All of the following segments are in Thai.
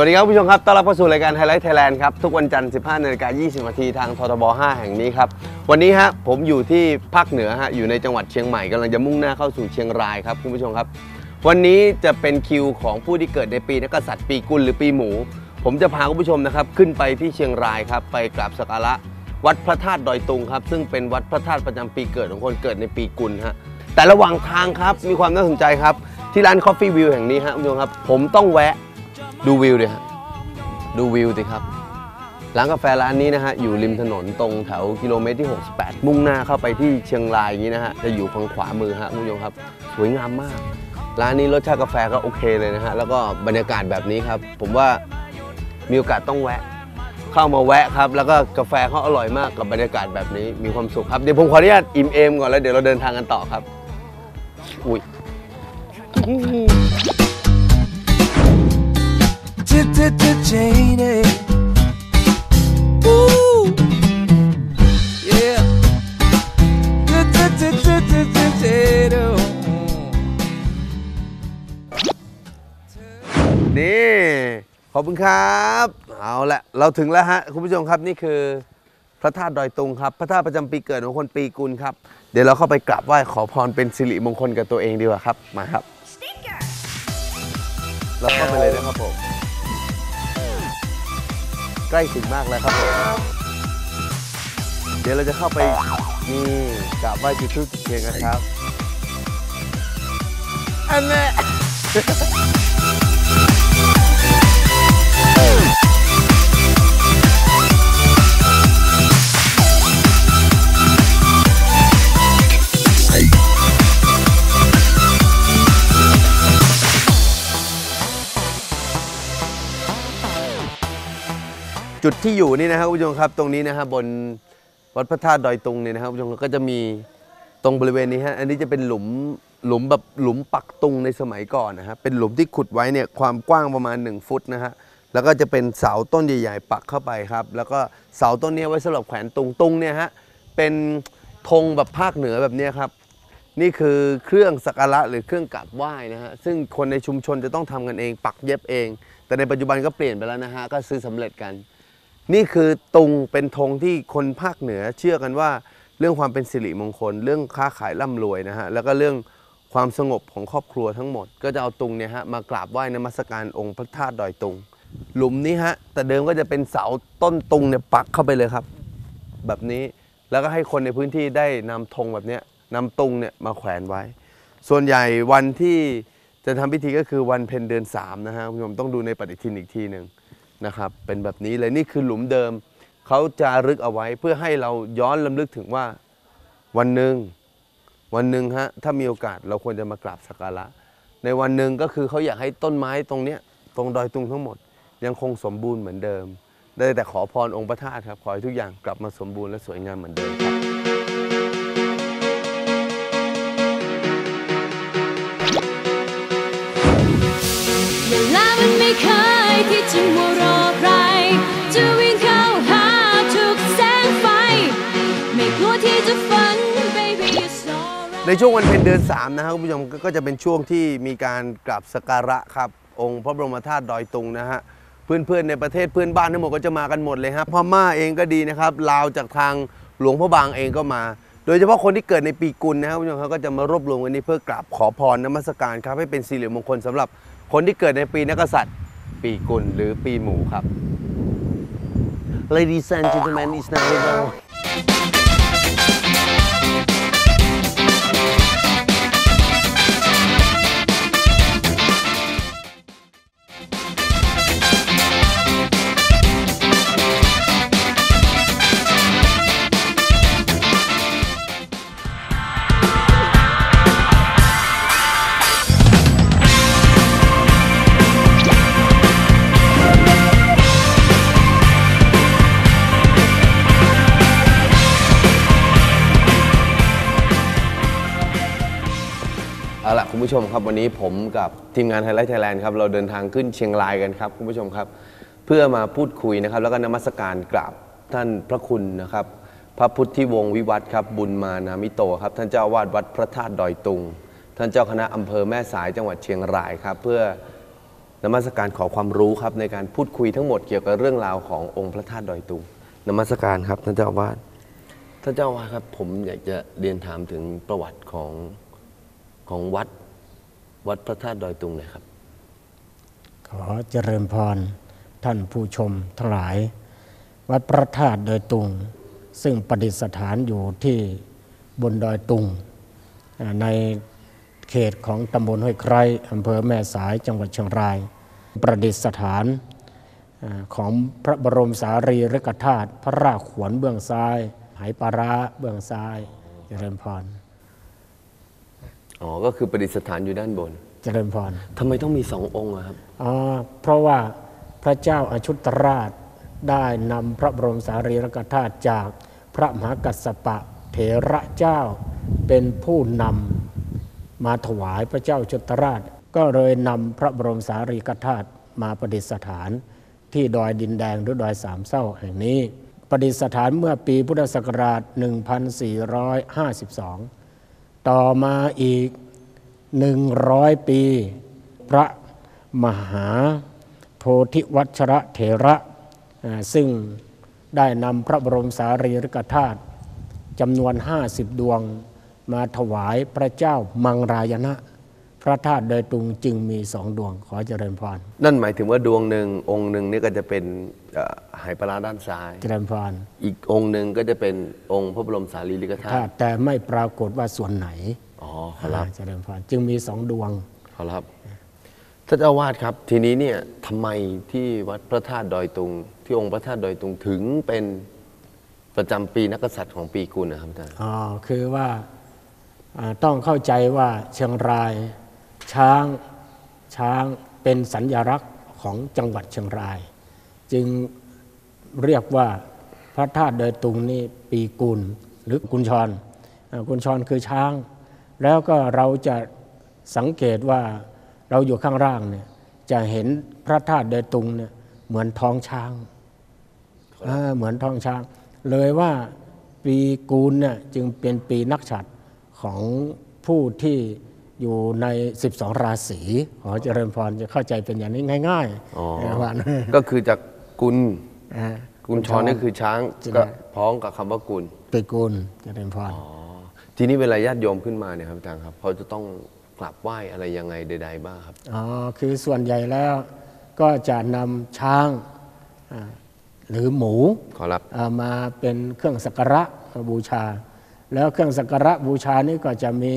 วัสดีครับผู้ชมครับ ต้อนรับเข้าสู่รายการ Highlight Thailand ครับ ทุกวันจันทร์ 15นาฬิกา20นาทีทางททบ 5 แห่งนี้ครับ วันนี้ฮะผมอยู่ที่ภาคเหนือฮะ อยู่ในจังหวัดเชียงใหม่กำลังจะมุ่งหน้าเข้าสู่เชียงรายครับคุณผู้ชมครับ วันนี้จะเป็นคิวของผู้ที่เกิดในปีนักษัตริย์ปีกุลหรือปีหมู ผมจะพาคุณผู้ชมนะครับขึ้นไปที่เชียงรายครับไปกราบสักการะวัดพระธาตุดอยตุงครับซึ่งเป็นวัดพระธาตุประจำปีเกิดของคนเกิดในปีกุลฮะแต่ระหว่างทางครับมีความน่าสนใจครับที่ร้าน Coffee View แห่งนี้ฮะคุณผู้ชมครับผมต้องแวะ ดูวิวเลยฮะดูวิวสิครับร้านกาแฟร้านนี้นะฮะอยู่ริมถนนตรงแถวกิโลเมตรที่ 68 มุ่งหน้าเข้าไปที่เชียงรายอย่างนี้นะฮะจะอยู่ฝั่งขวามือฮะคุณผู้ชมครับ สวยงามมาก ร้านนี้รสชาติกาแฟก็โอเคเลยนะฮะแล้วก็บรรยากาศแบบนี้ครับ ผมว่ามีโอกาสต้องแวะ เข้ามาแวะครับ แล้วก็กาแฟเขาอร่อยมากกับบรรยากาศแบบนี้มีความสุขครับเดี๋ยวผมขออนุญาตอิ่มเอมก่อนแล้วเดี๋ยวเราเดินทางกันต่อครับอุ้ย Jaded. Ooh. Yeah. Jaded. นี่ ขอบคุณครับ เอาละเราถึงแล้วฮะ คุณผู้ชมครับนี่คือ พระธาตุดอยตุงครับ พระธาตุประจำปีเกิดของคนปีกุลครับ เดี๋ยวเราเข้าไปกราบไหว้ขอพรเป็นสิริมงคลกับตัวเองดีกว่าครับ มาครับ เราเข้าไปเลยนะครับผม ใกล้ถึงมากแล้วครับผมเดี๋ยวเราจะเข้าไปนี่กราบไหว้จุดธูปจุดเทียนกันครับอันนี้ จุดที่อยู่นี่นะครับคุณผู้ชมครับตรงนี้นะครับบนวัดพระธาตุดอยตุงเนี่ยนะครับคุณผู้ชมก็จะมีตรงบริเวณนี้ฮะอันนี้จะเป็นหลุมหลุมแบบหลุมปักตุงในสมัยก่อนนะครับเป็นหลุมที่ขุดไว้เนี่ยความกว้างประมาณ 1 ฟุตนะฮะแล้วก็จะเป็นเสาต้นใหญ่ ๆ ปักเข้าไปครับ แล้วก็เสาต้นนี้ไว้สำหรับแขวนตุงตุงเนี่ยฮะเป็นธงแบบภาคเหนือแบบนี้ครับ นี่คือเครื่องสักการะหรือเครื่องกราบไหว้นะฮะซึ่งคนในชุมชนจะต้องทำกันเอง ปักเย็บเอง แต่ในปัจจุบันก็เปลี่ยนไปแล้วนะฮะก็ซื้อสำเร็จกัน นี่คือตุงเป็นธงที่คนภาคเหนือเชื่อกันว่าเรื่องความเป็นสิริมงคล เรื่องค้าขายร่ำรวยนะฮะแล้วก็เรื่องความสงบของครอบครัวทั้งหมด ก็จะเอาตุงเนี่ยฮะมากราบไหว้นมัสการองค์พระธาตุดอยตุง หลุมนี้ฮะแต่เดิมก็จะเป็นเสาต้นตุงเนี่ยปักเข้าไปเลยครับ แบบนี้แล้วก็ให้คนในพื้นที่ได้นำธงแบบเนี้ยนำตุงเนี่ยมาแขวนไว้ ส่วนใหญ่วันที่จะทำพิธีก็คือวันเพ็ญเดือน3นะฮะคุณผู้ชมต้องดูในปฏิทินอีกทีหนึ่ง นะครับเป็นแบบนี้เลยนี่คือหลุมเดิมเขาจะรึกเอาไว้เพื่อให้เราย้อนลำลึกถึงว่าวันหนึ่งวันหนึ่งฮะถ้ามีโอกาสเราควรจะมากราบสักการะ ในวันหนึ่งก็คือเขาอยากให้ต้นไม้ตรงเนี้ยตรงดอยตุงทั้งหมด ยังคงสมบูรณ์เหมือนเดิม ได้แต่ขอพรองค์พระธาตุครับขอให้ทุกอย่างกลับมาสมบูรณ์และสวยงามเหมือนเดิมครับ ที่จะมัวรอใคร จะวิ่งเข้าหาทุกแสงไฟ ไม่กลัวที่จะฝัน baby it's alright ในช่วงวันเพ็ญเดือน3นะครับคุณผู้ชมก็จะเป็นช่วงที่มีการกราบสักการะครับ องค์พระบรมธาตุดอยตุงนะฮะเพื่อนๆในประเทศเพื่อนบ้านทั้งหมดก็จะมากันหมดเลยฮะพม่าเองก็ดีนะครับลาวจากทางหลวงพระบางเองก็มา โดยเฉพาะคนที่เกิดในปีกุลนะครับคุณผู้ชมครับก็จะมารวบรวมกันนี้เพื่อกราบขอพรนมัสการครับให้เป็นสิริมงคลสำหรับคนที่เกิดในปีนักกษัตริย์ ปีกุลหรือปีหมูครับ Ladies and gentlemen it's now over ผู้ชมครับวันนี้ผมกับทีมงานไทยไลท์ไทยแลนด์ครับเราเดินทางขึ้นเชียงรายกันครับคุณผู้ชมครับ เพื่อมาพูดคุยนะครับ แล้วก็นมัสการกราบท่านพระคุณนะครับ พระพุทธิวงศ์วิวัฒน์ครับ บุญมานามิโตครับ ท่านเจ้าวาดวัดพระธาตุดอยตุง ท่านเจ้าคณะอำเภอแม่สายจังหวัดเชียงรายครับ เพื่อนมัสการขอความรู้ครับในการพูดคุยทั้งหมดเกี่ยวกับเรื่องราวขององค์พระธาตุดอยตุงนมัสการครับท่านเจ้าวาสท่านเจ้าวาสครับ ผมอยากจะเรียนถามถึงประวัติของของวัด วัดพระธาตุดอยตุงหน่อยครับ ขอเจริญพรท่านผู้ชมทั้งหลาย วัดพระธาตุดอยตุง ซึ่งประดิษฐานอยู่ที่บนดอยตุง ในเขตของตำบลห้วยไคร้อำเภอแม่สายจังหวัดเชียงราย ประดิษฐานของพระบรมสารีริกธาตุพระราขวนเบื้องซ้ายไหปาร้าเบื้องซ้าย เจริญพร อ๋อ ก็คือประดิษฐานอยู่ด้านบน เจริญพรทำไมต้องมีสององค์อะครับ อ๋อเพราะว่าพระเจ้าอาชุตราชได้นำพระบรมสารีริกธาตุจากพระมหากัสสปะเถระเจ้าเป็นผู้นำมาถวายพระเจ้าชุตราช ก็เลยนำพระบรมสารีริกธาตุมาประดิษฐาน ที่ดอยดินแดงหรือดอยสามเศร้าแห่งนี้ประดิษฐานเมื่อปีพุทธศักราช 1452 ต่อมาอีกหนึ่งร้อยปี พระมหาโพธิวัชระเถระซึ่งได้นำพระบรมสารีริกธาตุจำนวน 50 ดวงมาถวายพระเจ้ามังรายณะ พระธาตุโดอยตุงจึงมีสองดวงขอเจริญพร นั่นหมายถึงว่าดวงหนึ่งองค์หนึ่งนี่ก็จะเป็นเอ่อไหปลาร้าด้านซ้าย เจริญพร อีกองค์หนึ่งก็จะเป็นองค์พระบรมสารีริกธาธาตุตุแต่ไม่ปรากฏว่าส่วนไหนอ๋อขอรับอ่าเจริญพรจึงมีสองดวงขอรับท่านเจ้าอาวาสครับ ทีนี้เนี่ยทำไมที่วัดพระธาตุดอยตุง ที่องค์พระธาตุดอยตุงถึงเป็นประจำปีนักกษัตริย์ของปีกุลนะครับอาจารย์อ๋อคือว่าอ่าต้องเข้าใจว่าเชียงราย ช้างช้างเป็นสัญญลักษณ์ของจังหวัดเชียงราย จึงเรียกว่าพระธาตุเดอยตุงนี่ปีกุลหรือกุญชรอ่ากุญชรคือช้าง แล้วก็เราจะสังเกตว่าเราอยู่ข้างล่างเนี่ยจะเห็นพระธาตุเดอยตุงเนี่ยเหมือนท้องช้างอ่าเหมือนท้องช้าง เลยว่าปีกูลเนี่ยจึงเป็นปีนักฉัตรของผู้ที่ อยู่ใน 12 ราศีขอเจริญพรจะเข้าใจเป็นอย่างนี้ง่ายอ๋อๆนะว่าก็คือจากกุลอ่ากุลชรนี่คือช้างใช่ไหมก็พ้องกับคำว่ากุลปีกูลเจริญพรอ๋อทีนี้เวลาญาติโยมขึ้นมาเนี่ยครับอาจารย์ครับเขาจะต้องกราบไหว้อะไรยังไงใด ๆ บ้างครับอ๋อคือส่วนใหญ่แล้วก็จะนำช้างอ่าหรือหมูขอรับเอามาเป็นเครื่องสักการะบูชา แล้วเครื่องสักการะบูชานี้ก็จะมี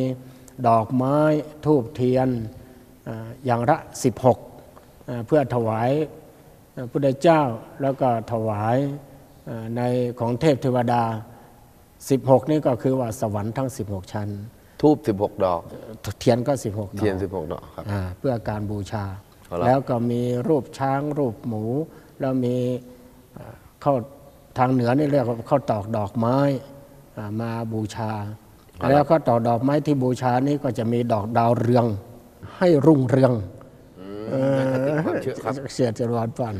ดอกไม้ทูบเทียนอ่าอย่างละ 16อ่าเพื่อถวายอ่าพุทธเจ้าแล้วก็ถวายอ่าในของเทพเทวดา 16 นี่ก็คือว่าสวรรค์ทั้ง 16 ชั้น ทูบ16 ดอก เทียนก็ 16 ดอก เทียน 16 ดอกครับอ่าเพื่อการบูชาครับแล้วก็มีรูปช้างรูปหมู แล้วมีอ่าเข้าทางเหนือนี่เรียกว่าเข้าตอกดอกไม้อ่ามาบูชา แล้วก็ตอกดอกไม้ที่บูชานี่ก็จะมีดอกดาวเรือง ให้รุ่งเรืองเป็นความเชื่อครับเสียจรวดปัน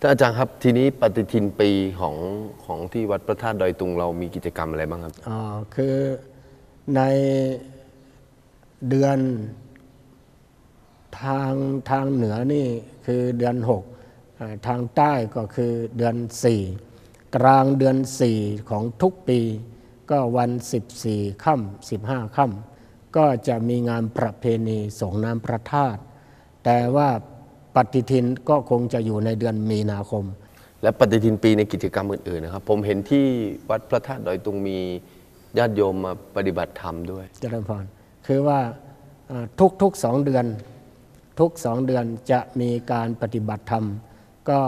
ท่านอาจารย์ครับทีนี้ปฏิทินปีของของที่วัดพระธาตุดอยตุงเรามีกิจกรรมอะไรบ้างครับอ๋อคือในเดือนทางทางเหนือนี่คือเดือนหกอ่าทางใต้ก็คือเดือนสี่กลางเดือนสี่ของทุกปี ก็วัน14ค่ำ15ค่ำก็จะมีงานประเพณีส่งน้ำพระธาตุแต่ว่าปฏิทินก็คงจะอยู่ในเดือนมีนาคม และปฏิทินปีในกิจกรรมอื่นๆนะครับ ผมเห็นที่วัดพระธาตุดอยตุงมีญาติโยมมาปฏิบัติธรรมด้วยเจริญพรคือว่าเอ่อทุกทุกสองเดือน ทุกสองเดือนจะมีการปฏิบัติธรรม ก็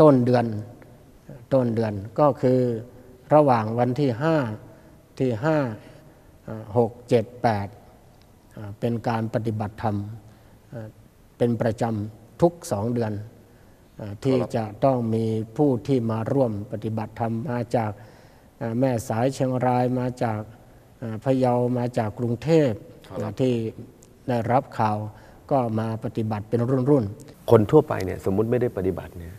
ต้นเดือนต้นเดือนก็คือ ระหว่างวันที่ห้าที่ห้าหกเจ็ดแปดเป็นการปฏิบัติธรรมเอ่อเป็นประจำทุกสองเดือนเอ่อที่จะต้องมีผู้ที่มาร่วมปฏิบัติธรรมมาจากเอ่อแม่สายเชียงรายมาจากเอ่อพะเยามาจากกรุงเทพครับที่ได้รับข่าวก็มาปฏิบัติเป็นรุ่นๆคนทั่วไปเนี่ยสมมุติไม่ได้ปฏิบัติเนี่ย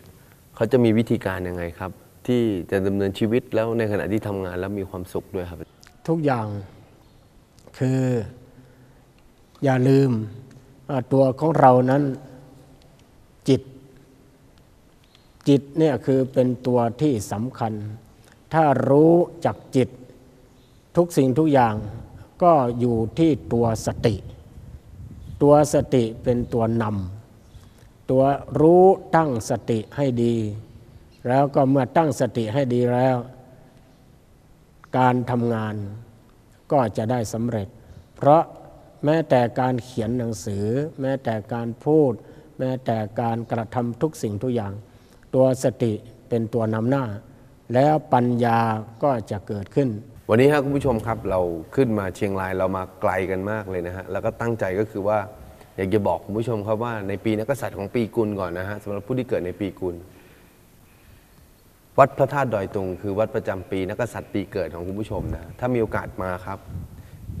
เขาจะมีวิธีการยังไงครับ ที่จะดำเนินชีวิตแล้วในขณะที่ทำงานแล้วมีความสุขด้วยครับ ทุกอย่างคืออย่าลืมตัวของเรานั้นจิต จิตเนี่ยคือเป็นตัวที่สำคัญ ถ้ารู้จักจิต ทุกสิ่งทุกอย่างก็อยู่ที่ตัวสติ ตัวสติเป็นตัวนำตัวรู้ตั้งสติให้ดี แล้วก็เมื่อตั้งสติให้ดีแล้ว การทำงานก็จะได้สำเร็จ เพราะแม้แต่การเขียนหนังสือ แม้แต่การพูด แม้แต่การกระทำทุกสิ่งทุกอย่าง ตัวสติเป็นตัวนำหน้า แล้วปัญญาก็จะเกิดขึ้น วันนี้ครับคุณผู้ชมครับเราขึ้นมาเชียงรายเรามาไกลกันมากเลยนะฮะแล้วก็ตั้งใจก็คือว่าอยากจะบอกคุณผู้ชมครับว่าในปีนักษัตริย์ของปีกุลก่อนนะฮะสำหรับผู้ที่เกิดในปีกุล วัดพระธาตุดอยตุง คือวัดประจำปีนักกษัตริย์ปีเกิดของคุณผู้ชมนะถ้ามีโอกาสมาครับ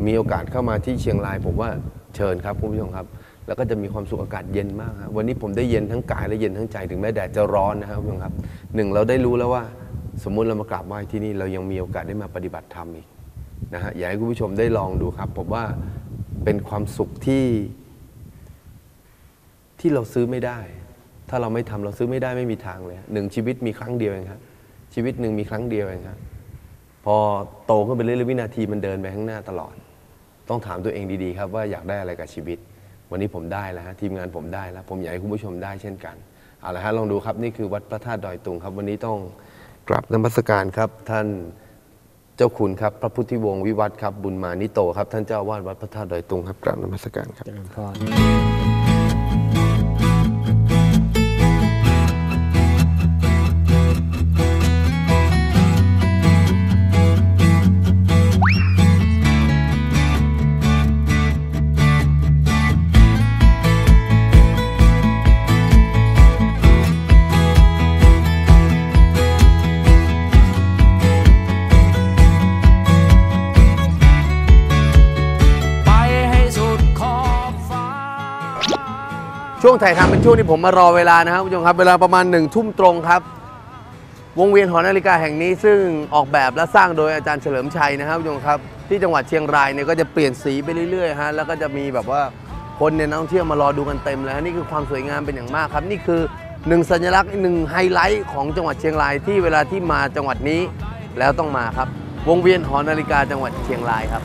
มีโอกาสเข้ามาที่เชียงราย ผมว่าเชิญครับคุณผู้ชมครับ แล้วก็จะมีความสุขอากาศเย็นมากครับวันนี้ผมได้เย็นทั้งกายและเย็นทั้งใจถึงแม้แดดจะร้อนนะครับคุณผู้ชมครับหนึ่งเราได้รู้แล้วว่า สมมุติเรามากราบไหว้ที่นี่เรายังมีโอกาสได้มาปฏิบัติธรรมอีกนะฮะอยากให้คุณผู้ชมได้ลองดูครับ ผมว่าเป็นความสุขที่ที่เราซื้อไม่ได้ ถ้าเราไม่ทำเราซื้อไม่ได้ไม่มีทางเลยหนึ่งชีวิตมีครั้งเดียวเองครับชีวิตหนึ่งมีครั้งเดียวเองครับพอโตขึ้นไปเรื่อยๆวินาทีมันเดินไปข้างหน้าตลอด ต้องถามตัวเองดีๆครับว่าอยากได้อะไรกับชีวิต วันนี้ผมได้แล้วฮะทีมงานผมได้แล้ว ผมอยากให้คุณผู้ชมได้เช่นกันเอาละฮะลองดูครับนี่คือวัดพระธาตุดอยตุงครับ วันนี้ต้องกราบนมัสการครับ ท่านเจ้าคุณครับ พระพุทธิวงศ์วิวัฒน์ครับบุญมานิโตครับท่านเจ้าวาสวัดพระธาตุดอยตุงครับกราบนมัสการครับเจริญพร วงถ่ายทำเป็นช่วงที่ผมมารอเวลานะครับคุณผู้ชมครับ เวลาประมาณหนึ่งทุ่มตรงครับ วงเวียนหอนาฬิกาแห่งนี้ซึ่งออกแบบและสร้างโดยอาจารย์เฉลิมชัยนะครับคุณผู้ชมครับ ที่จังหวัดเชียงรายเนี่ยก็จะเปลี่ยนสีไปเรื่อยๆฮะแล้วก็จะมีแบบว่าคนเนี่ยนักท่องเที่ยวมารอดูกันเต็มเลยฮะนี่คือความสวยงามเป็นอย่างมากครับ นี่คือหนึ่งสัญลักษณ์หนึ่งไฮไลท์ของจังหวัดเชียงรายที่เวลาที่มาจังหวัดนี้แล้วต้องมาครับ วงเวียนหอนาฬิกาจังหวัดเชียงรายครับ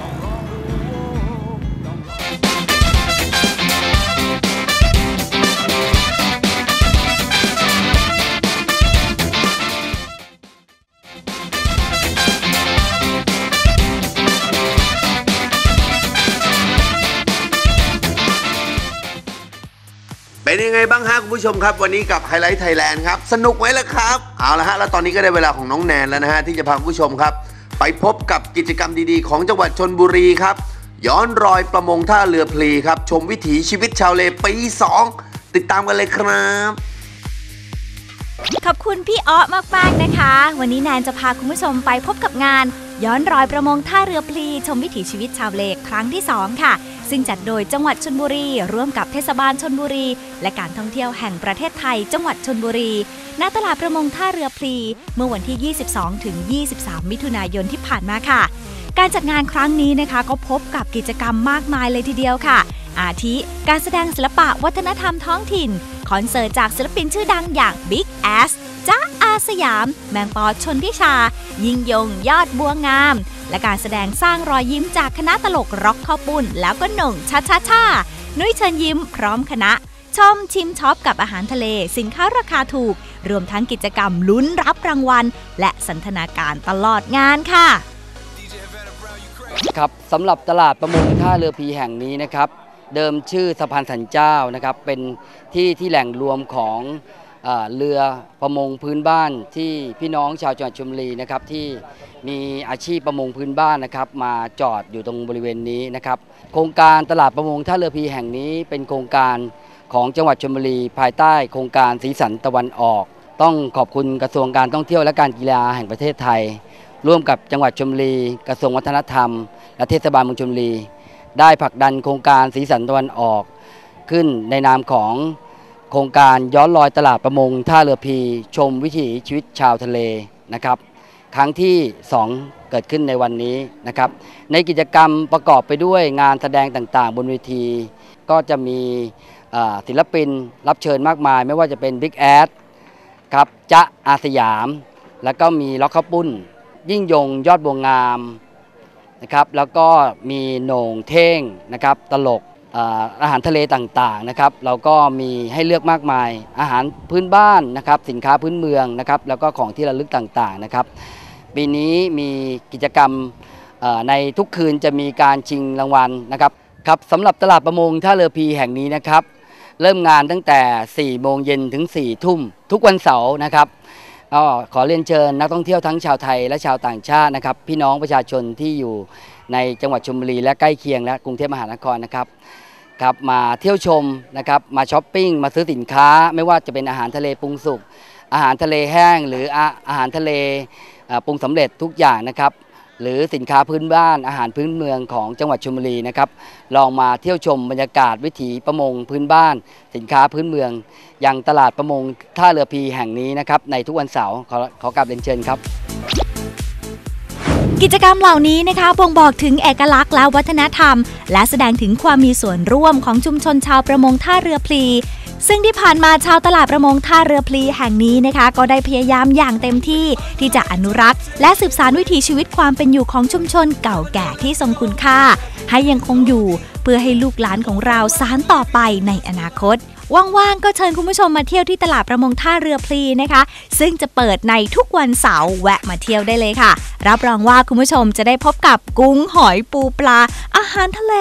ยังไงบ้างฮะคุณผู้ชมครับ วันนี้กับไฮไลท์ไทยแลนด์ครับ สนุกไหมล่ะครับ เอาละฮะ แล้วตอนนี้ก็ได้เวลาของน้องแนนแล้วนะฮะ ที่จะพาคุณผู้ชมครับ ไปพบกับกิจกรรมดีๆ ของจังหวัดชนบุรีครับ ย้อนรอยประมงท่าเรือพลีครับ ชมวิถีชีวิตชาวเลปี2ติดตามกันเลยครับ ขอบคุณพี่อ้อมากๆนะคะ วันนี้แนนจะพาคุณผู้ชมไปพบกับงาน ย้อนรอยประมงท่าเรือพลี ชมวิถีชีวิตชาวเลครั้งที่ 2 ค่ะ ซึ่งจัดโดยจังหวัดชนบุรี ร่วมกับเทศบาลชนบุรี และการท่องเที่ยวแห่งประเทศไทย จังหวัดชนบุรี ณ ตลาดประมงท่าเรือพลี เมื่อวันที่ 22 ถึง 23 มิถุนายนที่ผ่านมาค่ะ การจัดงานครั้งนี้นะคะก็พบกับกิจกรรมมากมายเลยทีเดียวค่ะ อาทิ การแสดงศิลปะวัฒนธรรมท้องถิ่น คอนเสิร์ตจากศิลปินชื่อดังอย่าง Big Ass จ้าอาสยาม แมงปอชนทิชา ยิงยงยอดบัวงาม และการแสดงสร้างรอยยิ้มจากคณะตลกร็อกข้าวปุ้น แล้วก็หน่งชาชาชานุ้ยเชิญยิ้มพร้อมคณะ ชมชิมช็อปกับอาหารทะเล สินค้าราคาถูก รวมทั้งกิจกรรมลุ้นรับรางวัล และสันทนาการตลอดงานค่ะ ครับสำหรับตลาดประมงท่าเรือพีแห่งนี้นะครับ เดิมชื่อสะพานสันเจ้านะครับ เป็นที่ที่แหล่งรวมของ เรือประมงพื้นบ้านที่พี่น้องชาวจังหวัดชลบุรีนะครับที่มีอาชีพประมงพื้นบ้านนะครับมาจอดอยู่ตรงบริเวณนี้นะครับโครงการตลาดประมงท่าเรือพีแห่งนี้เป็นโครงการของจังหวัดชลบุรีภายใต้โครงการสีสันตะวันออก ต้องขอบคุณกระทรวงการท่องเที่ยวและการกีฬาแห่งประเทศไทย ร่วมกับจังหวัดชลบุรีกระทรวงวัฒนธรรม และเทศบาลเมืองชลบุรี ได้ผลักดันโครงการสีสันตะวันออก ขึ้นในนามของ โครงการย้อนรอยตลาดประมงท่าเรือพีชมวิถีชีวิตชาวทะเลนะครับครั้งที่ 2 เกิดขึ้นในวันนี้นะครับในกิจกรรมประกอบไปด้วยงานแสดงต่างๆ บนเวที ก็จะมีศิลปินรับเชิญมากมาย ไม่ว่าจะเป็น Big a d ครับจ๊ะอาสยาม แล้วก็มีล็อกข้าวปุ้น ยิ่งยงยอดบวงงามนะครับแล้วก็มีโหน่งเท่งนะครับตลก อาหารทะเลต่างๆนะครับเราก็มีให้เลือกมากมาย อาหารพื้นบ้านนะครับสินค้าพื้นเมืองนะครับแล้วก็ของที่ระลึกต่างๆนะครับปีนี้มีกิจกรรมในทุกคืนจะมีการชิงรางวัลนะครับครับสำหรับตลาดประมงท่าเรือพีแห่งนี้นะครับ เริ่มงานตั้งแต่ 4 โมงเย็นถึง 4 ทุ่ม ทุกวันเสาร์นะครับก็ขอเรียนเชิญนักท่องเที่ยวทั้งชาวไทยและชาวต่างชาตินะครับ พี่น้องประชาชนที่อยู่ในจังหวัดชลบุรีและใกล้เคียงและกรุงเทพมหานครนะครับ ครับมาเที่ยวชมนะครับมาช้อปปิ้งมาซื้อสินค้า ไม่ว่าจะเป็นอาหารทะเลปรุงสุก อาหารทะเลแห้ง หรืออาอาหารทะเลปรุงสำเร็จทุกอย่างนะครับหรือสินค้าพื้นบ้านอาหารพื้นเมืองของจังหวัดชลบุรีนะครับลองมาเที่ยวชมบรรยากาศวิถีประมงพื้นบ้าน สินค้าพื้นเมืองยังตลาดประมงท่าเรือพีแห่งนี้นะครับในทุกวันเสาร์ขอขอกราบเรียนเชิญครับ กิจกรรมเหล่านี้นะคะบ่งบอกถึงเอกลักษณ์และวัฒนธรรม และแสดงถึงความมีส่วนร่วมของชุมชนชาวประมงท่าเรือพลี ซึ่งที่ผ่านมาชาวตลาดประมงท่าเรือพลีแห่งนี้นะคะ ก็ได้พยายามอย่างเต็มที่ที่จะอนุรักษ์ และสืบสานวิถีชีวิตความเป็นอยู่ของชุมชนเก่าแก่ที่ทรงคุณค่า ให้ยังคงอยู่เพื่อให้ลูกหลานของเราสานต่อไปในอนาคต ว่างๆก็เชิญคุณผู้ชมมาเที่ยวที่ตลาดประมงท่าเรือพลีนะคะ ซึ่งจะเปิดในทุกวันเสาร์แวะมาเที่ยวได้เลยค่ะ รับรองว่าคุณผู้ชมจะได้พบกับกุ้งหอยปูปลา อาหารทะเล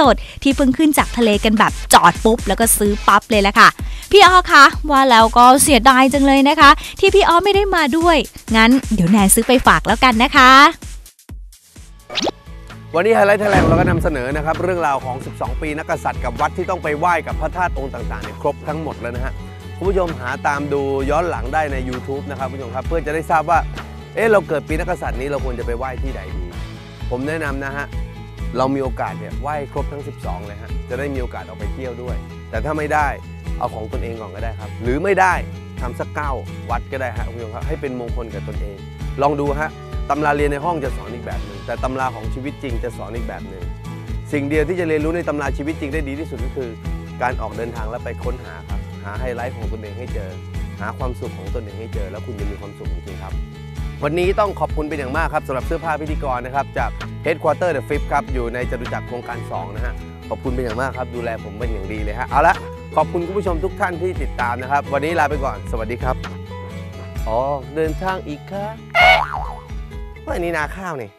สดๆ ที่เพิ่งขึ้นจากทะเลกันแบบจอดปุ๊บ แล้วก็ซื้อปั๊บเลยละค่ะ พี่อ้อคะว่าแล้วก็เสียดายจังเลยนะคะ ที่พี่อ้อไม่ได้มาด้วย งั้นเดี๋ยวแนนซื้อไปฝากแล้วกันนะคะ วันนี้ไฮไลท์ไทยแลนด์เราก็นำเสนอนะครับเรื่องราวของ 12 ปีนักกษัตริย์กับวัดที่ต้องไปไหว้กับพระธาตุองค์ต่างๆเนี่ยครบทั้งหมดแล้วนะฮะคุณผู้ชมหาตามดูย้อนหลังได้ใน YouTube นะครับคุณผู้ชมครับ เพื่อจะได้ทราบว่าเอ๊ะเราเกิดปีนักกษัตริย์นี้เราควรจะไปไหว้ที่ใดดี ผมแนะนำนะฮะเรามีโอกาสเนี่ยไหว้ครบทั้ง 12 เลยฮะจะได้มีโอกาสออกไปเที่ยวด้วย แต่ถ้าไม่ได้เอาของตนเองก่อนก็ได้ครับ หรือไม่ได้ทำสักเก้าวัดก็ได้ฮะคุณผู้ชมครับให้เป็นมงคลกับตนเอง ลองดูฮะ ตำราเรียนในห้องจะสอนอีกแบบหนึ่งแต่ตำราของชีวิตจริงจะสอนอีกแบบหนึ่งสิ่งเดียวที่จะเรียนรู้ในตำราชีวิตจริงได้ดีที่สุดก็คือ การออกเดินทางและไปค้นหาครับหาไฮไลท์ของตนเองให้เจอ หาความสุขของตนเองให้เจอ แล้วคุณจะมีความสุขจริงๆครับ วันนี้ต้องขอบคุณเป็นอย่างมากครับสำหรับเสื้อผ้าพิธีกรนะครับจาก Headquarter The Fifth ครับอยู่ในจตุจักรโครงการ 2 นะฮะขอบคุณเป็นอย่างมากครับดูแลผมเป็นอย่างดีเลยฮะเอาละขอบคุณคุณผู้ชมทุกท่านที่ติดตามนะครับ วันนี้ลาไปก่อนสวัสดีครับอ๋อเดินทางอีกครับ ว่าอันนี้นาข้าวนี่